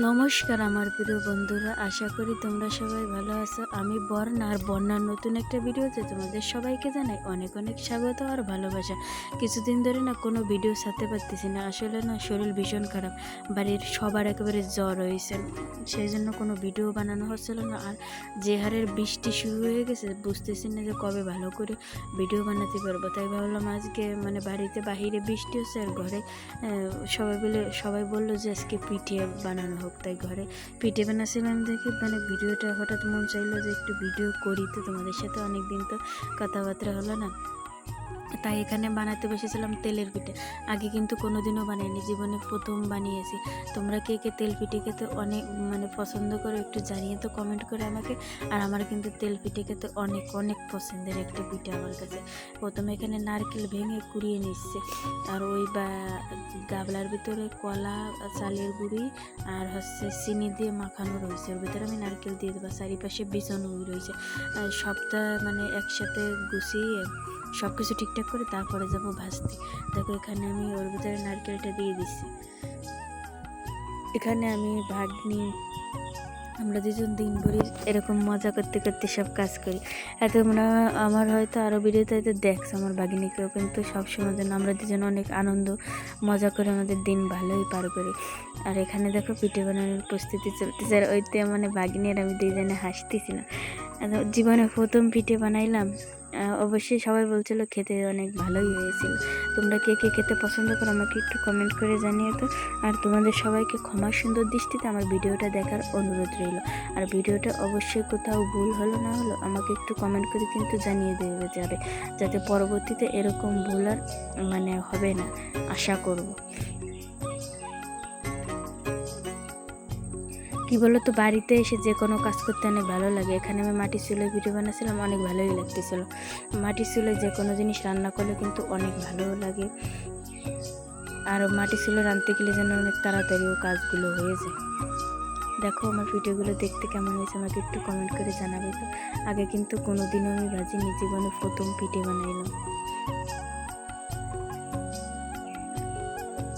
নমস্কার আমার প্রিয় বন্ধুরা, আশা করি তোমরা সবাই ভালো আছো। আমি বর্ণা আর বর্ণার নতুন একটা ভিডিওতে তোমাদের সবাইকে জানাই অনেক অনেক স্বাগত আর ভালোবাসা। কিছুদিন ধরে না কোনো ভিডিও সাথে পারতেছি না, আসলে না শরীর ভীষণ খারাপ, বাড়ির সবার একেবারে জ্বর হয়েছে, সেই জন্য কোনো ভিডিও বানানো হচ্ছিল না। আর যে হারের বৃষ্টি শুরু হয়ে গেছে, বুঝতেছি না যে কবে ভালো করে ভিডিও বানাতে পারব। তাই ভাবলাম আজকে মানে বাড়িতে বাহিরে বৃষ্টি হচ্ছে আর ঘরে সবাই বলে, সবাই বলল যে আজকে পিঠে বানানো হোক তাই ঘরে পিঠে বানাচ্ছিলাম দেখে মানে ভিডিওটা হঠাৎ মন চাইলো যে একটু ভিডিও করি তো তোমাদের সাথে অনেক দিন তো কথাবার্তা হলো না। তাই এখানে বানাতে বসেছিলাম তেলের পিঠে। আগে কিন্তু কোনোদিনও বানাইনি, জীবনে প্রথম বানিয়েছি। তোমরা কে কে তেল পিঠে খেতে অনেক মানে পছন্দ করো একটু জানিয়ে তো কমেন্ট করে আমাকে। আর আমার কিন্তু তেল পিঠে খেতে অনেক অনেক পছন্দের একটা পিঠে আমার কাছে। প্রথমে এখানে নারকেল ভেঙে কুড়িয়ে নিচ্ছে। আর ওই বা গাবলার ভিতরে কলা, চালের গুঁড়ি আর হচ্ছে চিনি দিয়ে মাখানো রয়েছে। ওর ভিতরে আমি নারকেল দিয়ে দেবো। চারিপাশে বিছানো রয়েছে। সবটা মানে একসাথে গুছিয়ে সব কিছু ঠিকঠাক করে তারপরে যাব ভাজতে। দেখো, এখানে আমি ওর ভিতরে নারকেলটা দিয়ে দিছি। এখানে আমি ভাগ্নি আমরা দুজন দিন ভরি এরকম মজা করতে করতে সব কাজ করি। এত মনে আমার হয়তো আরও ভিডিওতে হয়তো দেখছ আমার বাগিনীকেও, কিন্তু সবসময় যেন আমরা দুজন অনেক আনন্দ, মজা করে আমাদের দিন ভালোই পার করি। আর এখানে দেখো পিঠে বানানোর প্রস্তুতি চলতেছে, আর ওইতে মানে বাগিনী আর আমি দুইজনে হাসতেছি না। জীবনে প্রথম পিঠে বানাইলাম অবশ্যই সবাই বলছিল খেতে অনেক ভালোই হয়েছিল। তোমরা কে কে খেতে পছন্দ করো আমাকে একটু কমেন্ট করে জানিয়ে তো। আর তোমাদের সবাইকে ক্ষমা সুন্দর দৃষ্টিতে আমার ভিডিওটা দেখার অনুরোধ রইল। আর ভিডিওটা অবশ্যই কোথাও ভুল হলো না হলো, আমাকে একটু কমেন্ট করে কিন্তু জানিয়ে দেবে যাবে। যাতে পরবর্তীতে এরকম ভুল আর মানে হবে না, আশা করব। কি বলো তো বাড়িতে এসে যে কোনো কাজ করতে অনেক ভালো লাগে। এখানে আমি মাটির চুলোয় পিঠে বানাচ্ছিলাম অনেক ভালোই লাগতেছিল। মাটির চুলোয় যে কোনো জিনিস রান্না করলে কিন্তু অনেক ভালো লাগে। আর মাটির চুলো রাঁধতে গেলে যেন অনেক তাড়াতাড়িও কাজগুলো হয়ে যায়। দেখো আমার ভিডিওগুলো দেখতে কেমন হয়েছে, আমাকে একটু কমেন্ট করে জানাবে তো। আগে কিন্তু কোনো দিনও আমি ভাজিনি, জীবনে প্রথম পিঠে বানাইলাম।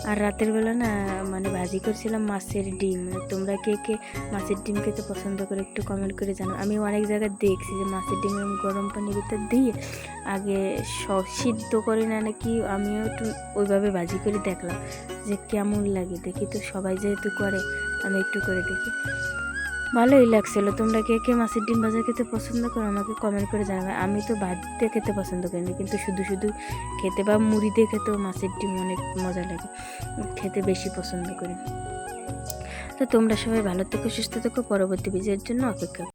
আর রাতের বেলা না মানে ভাজি করছিলাম মাছের ডিম। তোমরা কে কে মাছের ডিম খেতে পছন্দ করে একটু কমেন্ট করে জানো আমি অনেক জায়গায় দেখছি যে মাছের ডিম এবং গরম পানির ভিতর দিয়ে আগে সিদ্ধ করে না, নাকি আমিও একটু ওইভাবে ভাজি করে দেখলাম যে কেমন লাগে। দেখি তো সবাই যেহেতু করে, আমি একটু করে দেখি। ভালোই লাগছিল। তোমরা কে কে মাছের ডিম ভাজা খেতে পছন্দ করো আমাকে কমেন্ট করে জানাবে। আমি তো ভাত দিয়ে খেতে পছন্দ করি না, কিন্তু শুধু শুধু খেতে বা মুড়ি দিয়ে খেতেও মাছের ডিম অনেক মজা লাগে, খেতে বেশি পছন্দ করি। তো তোমরা সবাই ভালো থেকো, সুস্থ থেকো, পরবর্তী বিজয়ের জন্য অপেক্ষা